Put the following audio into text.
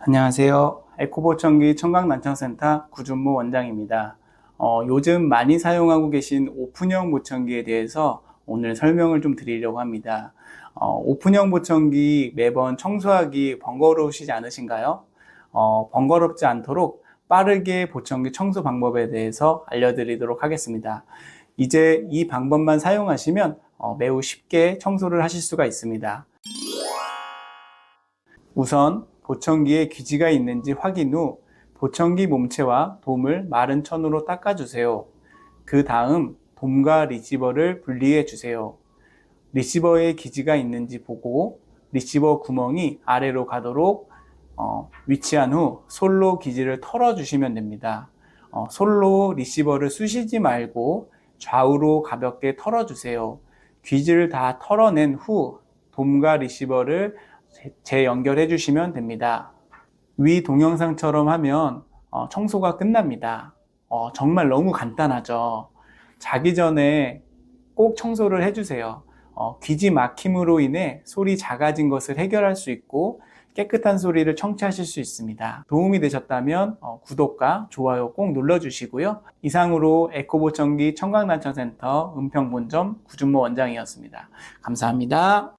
안녕하세요. 에코보청기 청각난청센터 구준모 원장입니다. 어, 요즘 많이 사용하고 계신 오픈형 보청기에 대해서 오늘 설명을 좀 드리려고 합니다. 어, 오픈형 보청기 매번 청소하기 번거로우시지 않으신가요? 어, 번거롭지 않도록 빠르게 보청기 청소 방법에 대해서 알려드리도록 하겠습니다. 이제 이 방법만 사용하시면 어, 매우 쉽게 청소를 하실 수가 있습니다. 우선 보청기에 귀지가 있는지 확인 후 보청기 몸체와 돔을 마른 천으로 닦아주세요. 그 다음 돔과 리시버를 분리해 주세요. 리시버에 기지가 있는지 보고 리시버 구멍이 아래로 가도록 어, 위치한 후 솔로 기지를 털어주시면 됩니다. 어, 솔로 리시버를 쑤시지 말고 좌우로 가볍게 털어주세요. 귀지를 다 털어낸 후 돔과 리시버를 재- 재연결해 주시면 됩니다. 위 동영상처럼 하면 어, 청소가 끝납니다. 어, 정말 너무 간단하죠. 자기 전에 꼭 청소를 해주세요. 어, 귀지 막힘으로 인해 소리 작아진 것을 해결할 수 있고 깨끗한 소리를 청취하실 수 있습니다. 도움이 되셨다면 어, 구독과 좋아요 꼭 눌러주시고요. 이상으로 에코보청기 청각난청센터 은평본점 구준모 원장이었습니다. 감사합니다.